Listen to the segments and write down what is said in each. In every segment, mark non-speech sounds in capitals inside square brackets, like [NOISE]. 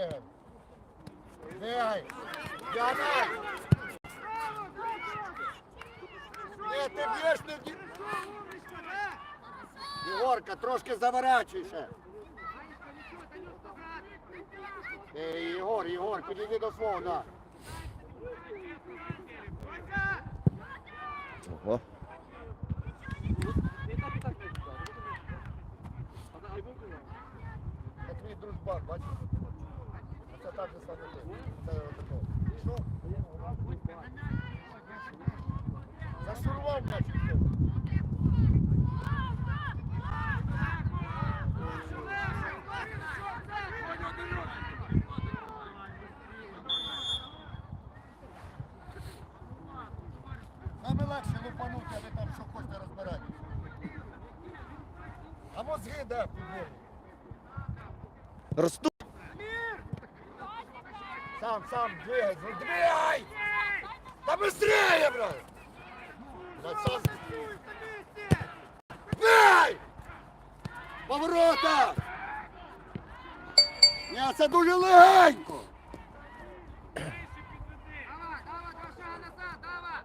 Бігай! Бігай! Діана! Ні, ти б'єш не в трошки заворачуйся. Е, Ігор, Ігор, підійди до свого, да. Ого. Це твій дружбан, бачиш? Так же саме ти. Це отако. Зашурував легше лупанути, а ви там що хочете розбирати. А мозги? Росту. Сам, сам двигай, двигай! Да быстрее, брат! Блядь. Двигай! Поворота! Ні, це дуже легенько! Давай, давай, два шага назад, давай!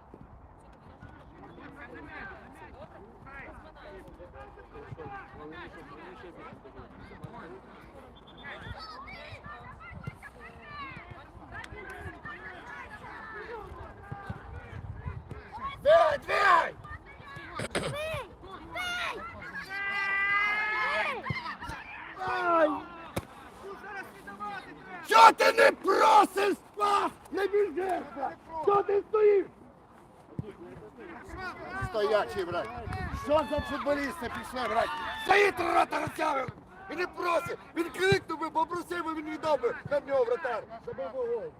Двигай, двигай! Ай! Що ти не просиш, па? Не біжиш! Що ти стоїш? Стоячий, брат. Що за футболісти пішли, брат? Стоїть рота розтягує! Він не просить! Він кликнув би, попросив би, він віддав би на нього, вратар. Щоб був гол.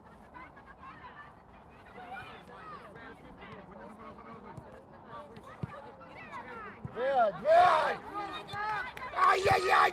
Ай-яй-яй!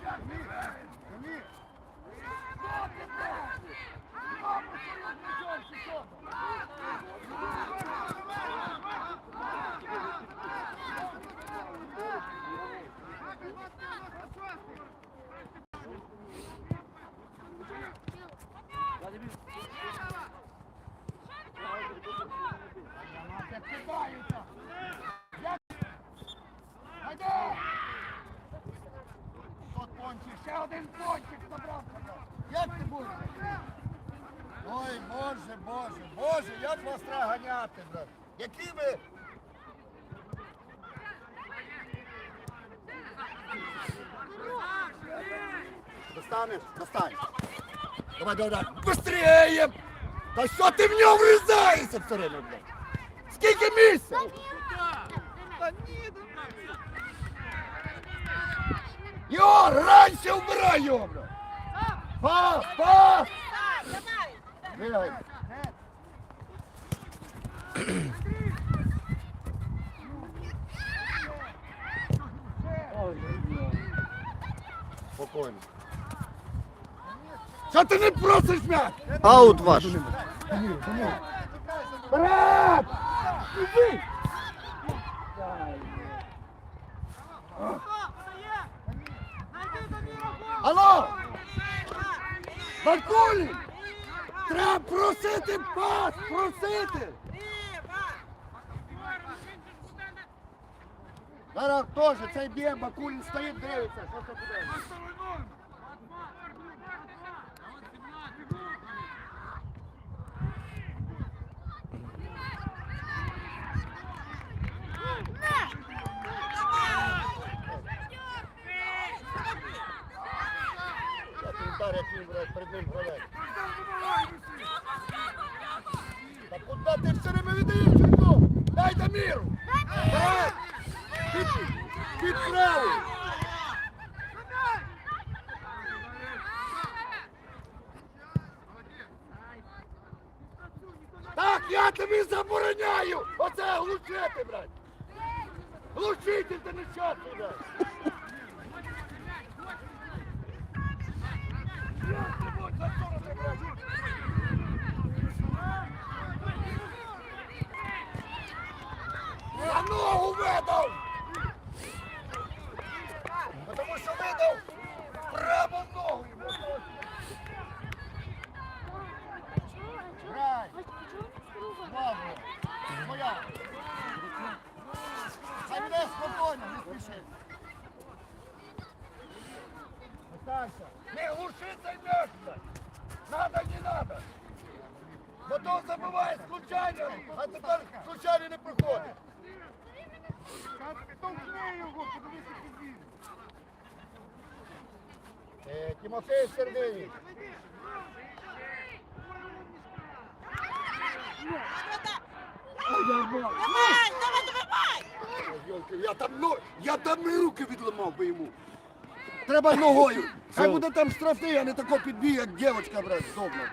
Тут пончик, ще один пончик забрав. Як ти будеш? Ой, Боже, Боже, Боже, як вас треба ганяти, брат? Які ви? Достанеш? Достань. Давай, давай, давай. Быстрее! Та що ти в нього врізаєшся все время, блядь? Скільки місця? Йо, раніше вбирай його, блядь! Пас, пас! Бігай. Спокійно. Що ти не просиш м'яч? Аут ваш. Вперед! Іди! Алло! Бакулі! Треба просити пас! Просити! Зараз теж цей б'є, Бакулін стоїть, дивиться, що це буде. Я тобі удар, як він, блядь, перед ним грає. Та куди ти все время віддаєш черту? Дай Даміру! Вперед! Під, під праву! Так, Я тобі забороняю! Оце глушити, брат! Глушитель ти нещасний, брат! Я ногу видав! Тому що видав праву ногу йому. Грай! Ладно, моя. Хай буде спокійно, не спіши. Останься. Не глуши цей м'яч. Надо, не надо. Бо то забуває случайно, а тепер случайно не проходить. Толкни його, подивися підвіз. Е, Тимофей в середині. Давай, давай, давай! Я там, ну, я там і руки відламав би йому. Треба ногою. Хай буде там штрафний, а не тако підбіг, як дівчинка, брат, здобна.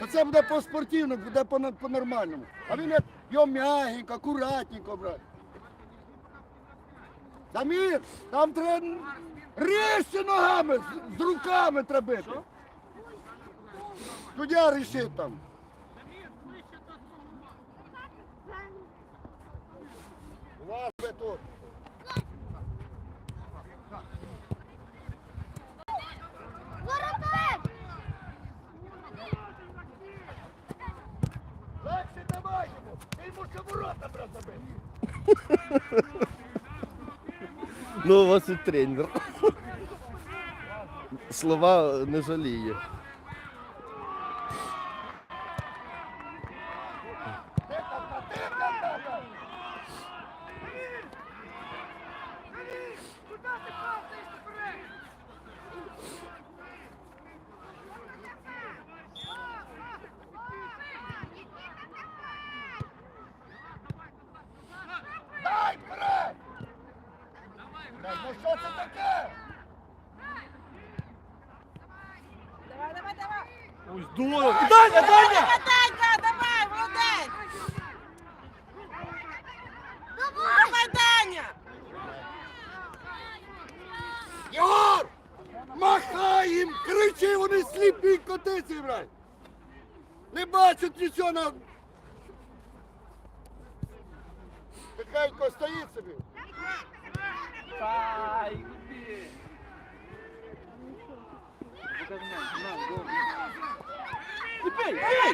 А це буде по-спортивному, буде по- по-нормальному. А він як його м'ягенько, акуратненько, брат. Дамір, там треба різці ногами, з, з руками треба бити. Суддя рішить там. Би тут. Легше давай йому! Ти йому ще. Ну, у вас і тренер. Слова не жаліє. Тихо, тихо, тихо. Дай вперед! Блядь, Ну що це таке? Давай, давай, давай! Ой, здорово! Даня, Даня! Данька, давай, молодець! Давай, Даня! Єгор! Махай їм! Кричи, вони сліпі котиці, брать! Не бачать нічого на... Тихенько стоїть собі.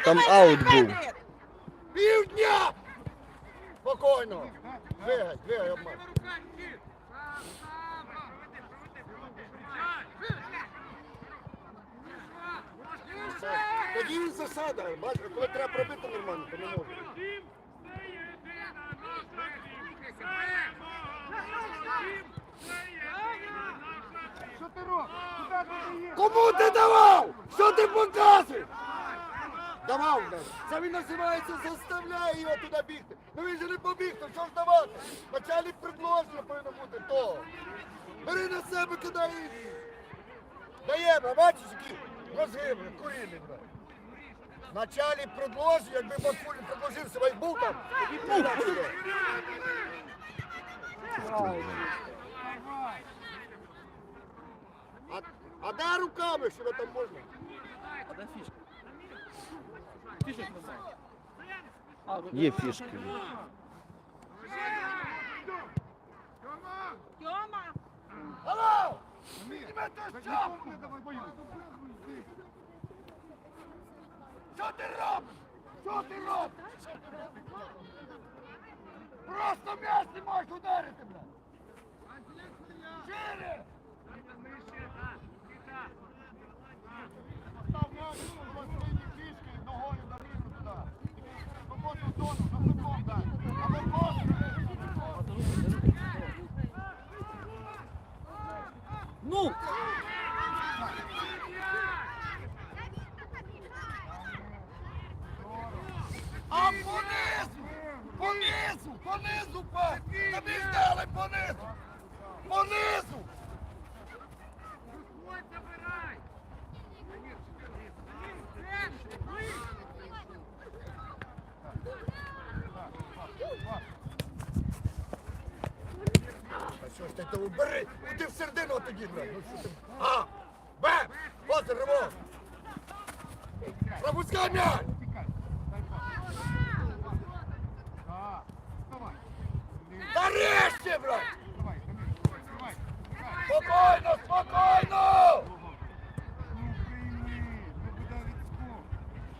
Там аут був. Півдня! Спокійно. Двигай, двигай, обман. Тоді він засада. Бачиш, коли треба пробити нормально, то не може. Кому ти давав? Що ти показуєш? Давав, блядь. Це він називається заставляє його туди бігти. Ну він же не побіг, то що ж давати? Начальник предложення повинно бути то. Бери на себе, кидай і. Даємо, бачиш, які мозги, блядь, курили, блядь. Начальник предложення, якби Бакулін предложив себе, був там, передав сюди. А, а де руками, що там можна? Є фішки. Тьома! Алло! Візьми ту! Що ти робиш? Що ти робиш? Просто м'яч не можеш ударити, бля! Шире! Став м'яч, у вас сині фішки, ногою на рівну туди. Свободну зону, на футбол дай. Або просто. Ну! А понизу! Понизу! Понизу! Тобі здали понизу! Понизу! Того, бери, іди в середину тоді, блядь. Ну ти? А, Б, от ривок. Пропускай м'яч. Давай, Дамір, давай, давай. Спокійно.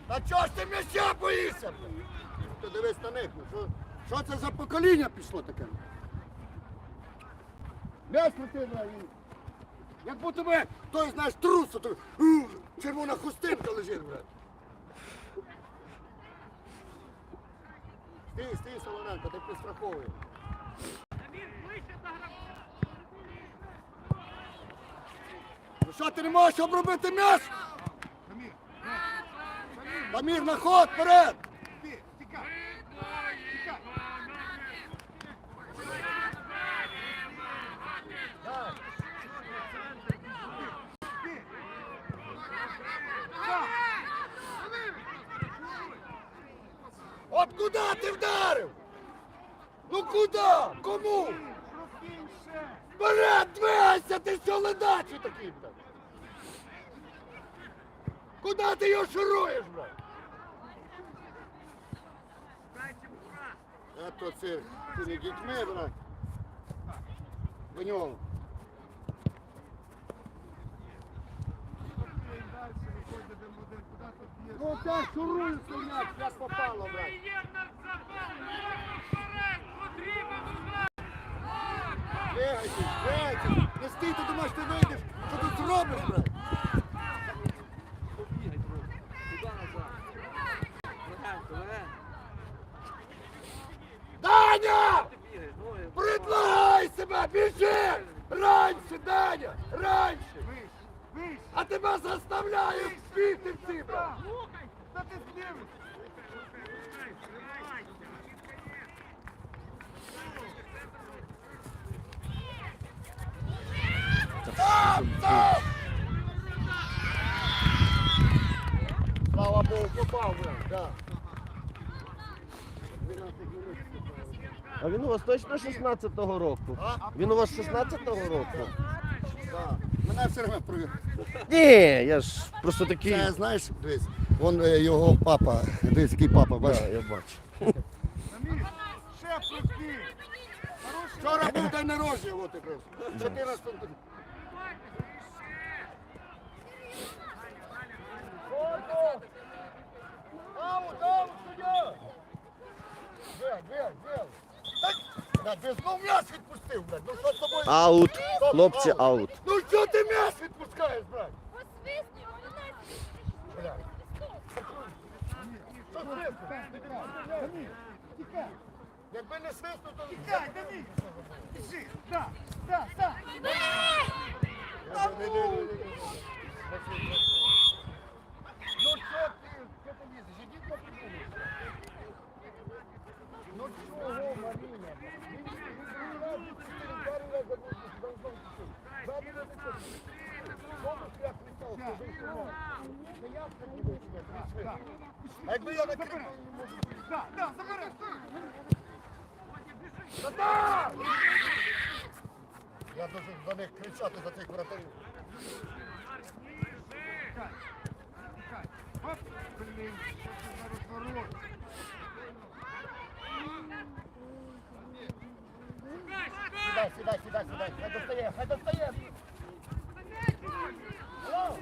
Та чого ж ти м'яча боїшся? Ти дивись на них, ну, що це за покоління пішло таке? М'яч летить, блядь, і Як будто би, той, знаєш, трус, то, червона хустинка лежить, блядь. Стій, стій, Солоненко, ти підстраховуєш. Ну що ти не можеш обробити м'яч? Дамір, на ход, вперед! ти, тікай. Тікай. Ти. От куди ти вдарив? Ну куди? Кому? Вперед, двигайся, ти що ледачий такий, блядь? Куди ти його шуруєш, блядь? Это цирк. Ти не дітьми, блядь. В ньому. Ти далі виходь один в один. Куди тут б'єш? Ну так шурується як попало, блядь. Двигайтесь, двигайтесь. Не стій, ти думаєш, ти вийдеш. Що ти зробиш, блядь? Побігай трохи. Туди назад. Легенько, легенько. Даня! Предлагай себе, біжи! Раньше, Даня! Раньше! А тебе заставляю бігти всі, брат! Та ти там! Слава Богу, попав, брат, да. А він у вас точно 16-го року? Він у вас 16-го року? Да. Мене все время провів. Ні, я ж просто такий. Це, знаєш, дивись, вон е, його папа, дивись, який папа, бачиш? Я бачу. Ще. Хороший. Вчора був день народження, от якраз. 14 Аут, аут, суддя! Так, відпустив, блядь, ну що з тобою? Аут, хлопці, аут. Ну що ти м'яс відпускаєш, брат? Блядь. Що свистнув? Якби не свистнув, то... Тікай, Дамір. Біжи. Да, да, да. Ну що ти, що ти лізеш? Ідіть на трибуну. Ну чого, Маріна? Він другий раз відпустив, перший раз забув, що знову пішов. Перший раз відпустив. Помниш, як кричав, що вийшов м'яч? Це я скажу тебе, ти Да. А якби я накрив, то не можу. Да, да, забирай. Татар! Я дуже за них кричати, за цих вратарів. Тікай. Тікай. Оп, блін, що це за розворот? Сідай, сідай, сідай, сідай. Хай достає, хай достає. Алло,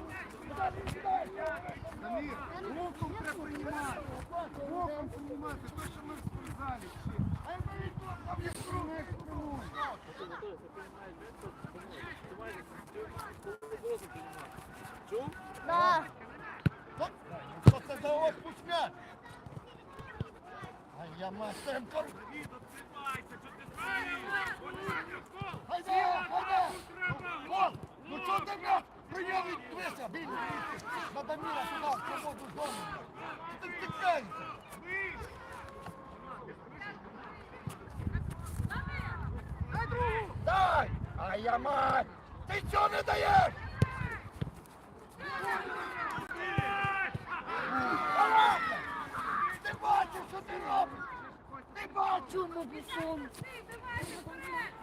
сідай, сідай. Дамір, оком треба приймати. Оком приймати. То, що ми в спортзалі вчили. Не експонуй. Чув? Що це за м'яч? А я Масенко. Хайде, хайде. Вон, ну чого ти м'яч? Прийняв і дивися, бій, на Даміра сюди, в свободу зону. Що ти втикаєшся? Дай! А я мать! Ти чого не даєш? Ти бачиш, що ти робиш? Ти бачиш, бісун! Давай, давай, давай.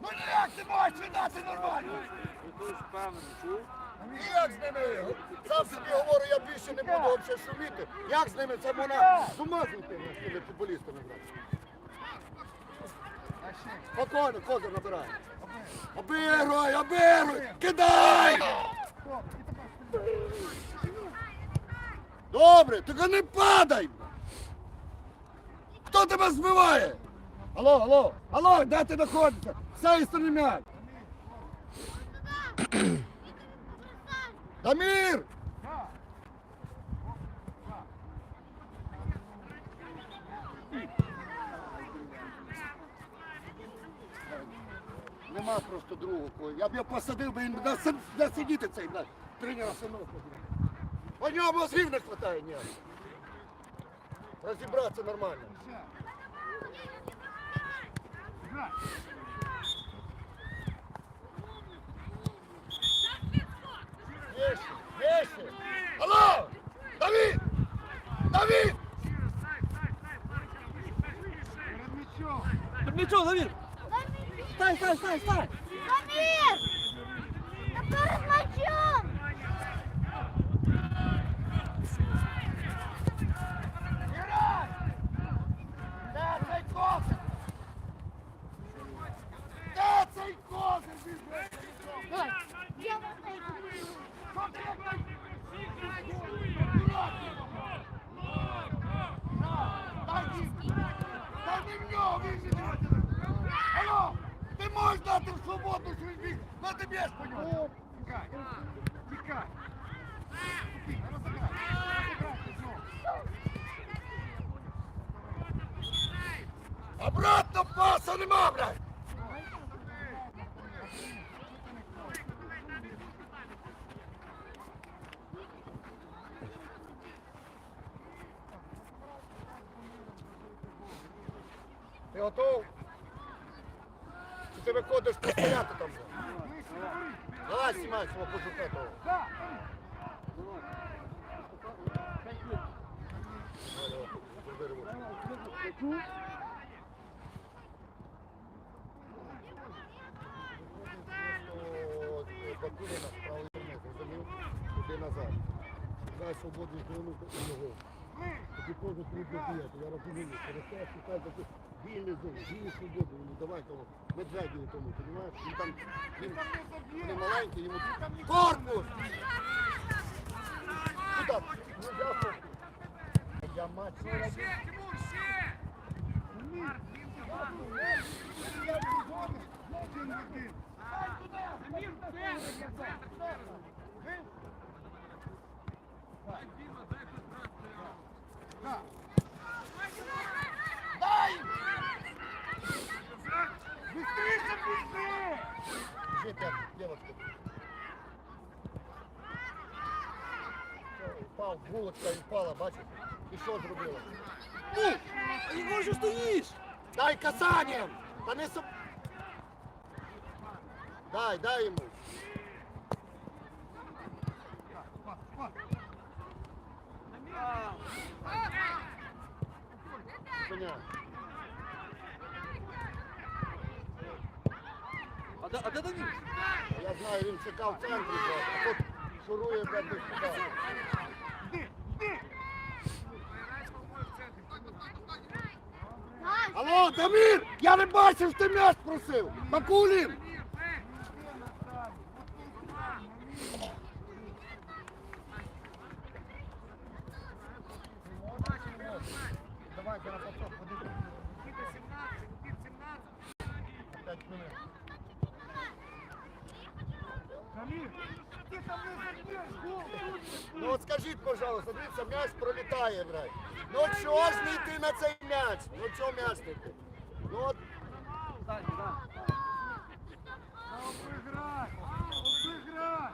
Ну ніяк ти можеш віддати нормально! Тут впевнений, з ними, сам собі говорю, я більше не буду взагалі шуміти. Як з ними це можна з ума зійти з тими футболістами грати? Спокійно, козир набирай. Обігруй, обігруй, кидай! Добре, тільки не падай! Хто тебе збиває? Алло, алло, алло, де ти знаходишся? З цієї сторони. Дамір! Нема просто другого. Я б його посадив, би він на сидіти цей на тренера Синок. У нього мозгів не вистачає ніяк. Розібратися нормально. Стой, Алло! Давір! Стай, стай, стай, стай! Дамир! Да перед мячом! Герой! Де цей козир? Де цей козир? Давай, я вот так. Що ти як так? Дай їм! Дай мені в нього вижити! Алло! Ти можеш дати в свободу, що він біг? Ну ти б'єш по ньому! Тікай. Тікай. Тікай, розіграй. Розіграй, знову. Обратно паса нема, блядь! Ти готов? Чи ти виходиш постояти там? Давай знімай свого кожуха того. Да, Бакулина правий вниз, розумів? Туди назад. Дай свободну зону і його. Тоді кожен трудно діяти, я розумію. Перестав шукати таку вільну зону, вільну свободу. Ну давай того, медведю тому, розумієш? Він там, він, він маленький, йому корпус! Куда? Ну взяв корпус. Я мать. Ще, Тимур, ще! один в один. Дамір, в центр, в центр, в центр. Да. Дай! Быстрее, быстрее! Где ты, девочка? Всё, Упав, булочка і впала, бачиш? І що зробила? Ну! А Ігор, що стоїш? Дай касанням! Та не су... Дай, дай йому. Коня. А де, а де Давір? Я знаю, він чекав в центрі, а тут шурує, блядь. Іди, іди! Алло, Дамір! Я не бачив, ти м'яч просив! Бакулін! Давай, я на поток, ходи. Кіта 17, Кіт 17. П'ять хвилин. Дамир, ти там не заб'єш, гол! Ну от скажіть, пожалуйста, дивіться, м'яч пролітає, блядь. Ну от чого ж не йти на цей м'яч? Ну чого м'яч не йти? Ну от Стань, стань. Обыграй! Обыграй!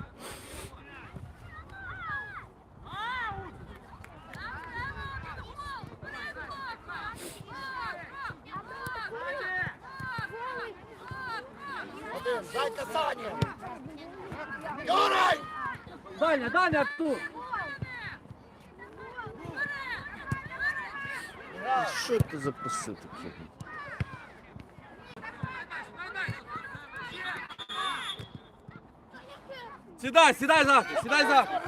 один, дай касання! Юрай! Даня, Даня, тут! Що ти за паси такі? Сідай, сідай завтра, сідай завтра!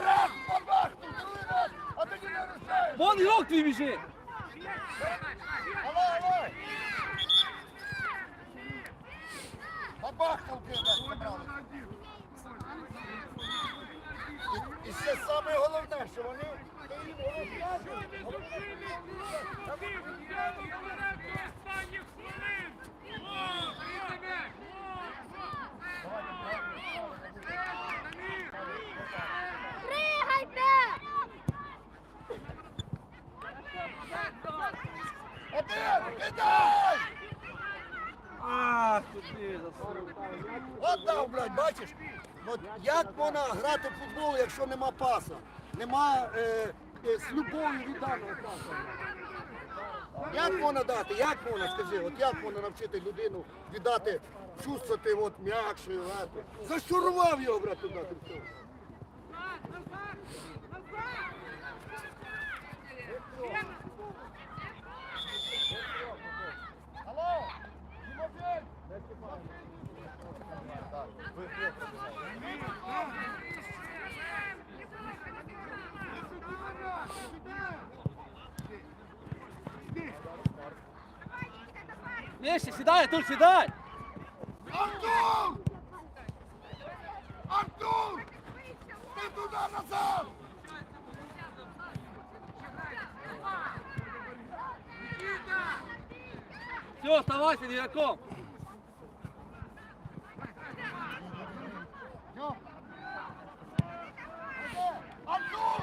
Вон ігрок твій біжить. Алло, алло. Бабахнув кидає, забрали. І, і ще саме головне, що вони їм розказують. Пригайте! Один, кидай! Ах, туди засунув. От дав, блядь, бачиш? От як можна грати в футбол, якщо нема паса? Нема е, е, з любов'ю відданого паса. Як можна дати? Як можна, скажи, от як можна навчити людину віддати, чувствувати от м'якше, грати? Зашурував його, брат, туди, Нижче, сідай, тут сідай. Артур! Артур! Ти туди назад! Все, оставайся ігроком. Артур!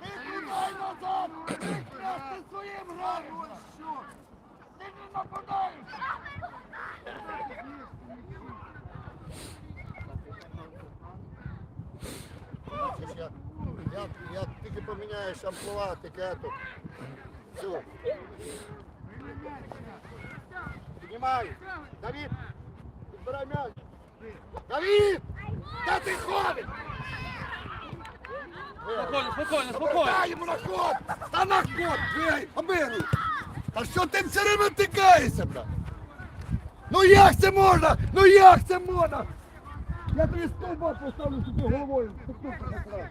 Ти туди назад! Ти своїм граєш! Що? Ти не нападаєш! Бачиш, як, як, як тільки поміняєш амплуа, таке то. Все. Піднімай. Давид, підбирай м'яч. Давид! Де ти ходиш? Спокійно, спокійно, спокійно. Дай йому на ход! Та на ход! Бей, оберу! Та що ти все время тикаєшся, бля? Ну як це можна? Ну як це можна? Я тобі стовба поставлю сюди головою. Я дивлюся, що ти.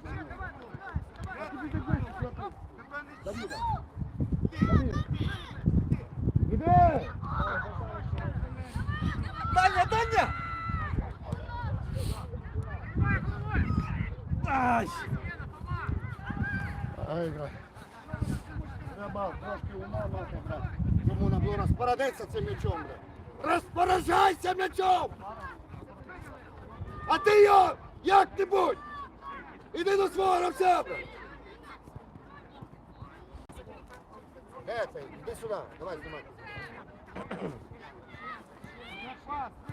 Іди! Даня, Даня! Ай! Ай, гра. Треба трошки ума мати, брат. Йому нам було розпорядитися цим м'ячом, брат. Розпоряджайся м'ячом! А ти його як-небудь! Іди до свого гравця, брат! Де це? Іди сюди, давай знімай.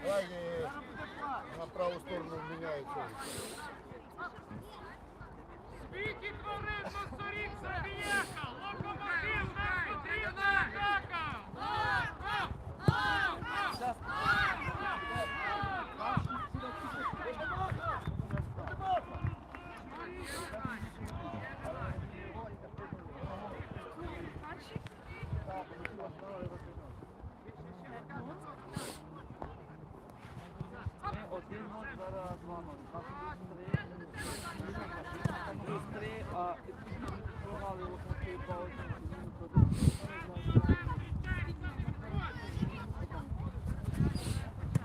Давай е, на праву сторону міняється. Віки творив на сторінці приїхав! Локомотив нам потрібна атака!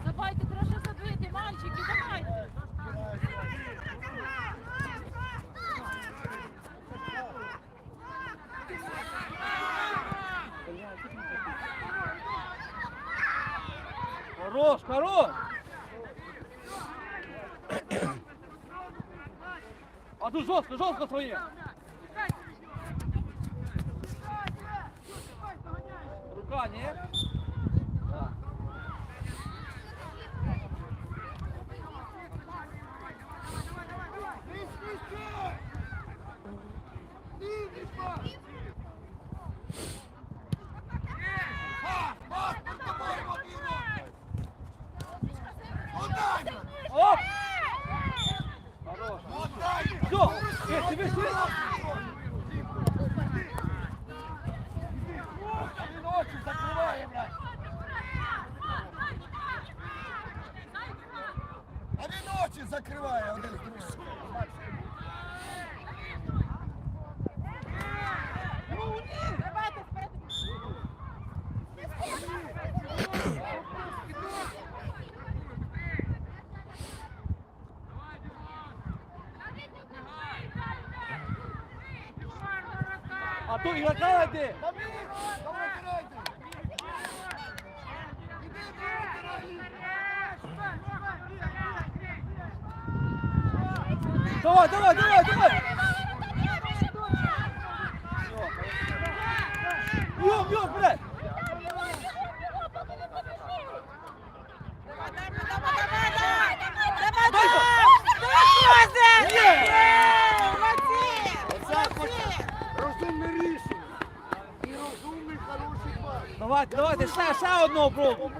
Давайте, треба забити, мальчики, давайте. Хорош, хорош! [CLEARS THROAT] А тут жорстко, жорстко своє. Рука, ні? Да. Оп! Хорош. Все, есть, тебе, тебе. Чи закриває один з другим. Давайте вперед. А то ігрока йди. Давай. Давай, давай, давай, давай. Бьем, бьем, Давайте, давайте, ще, ще одного пробу.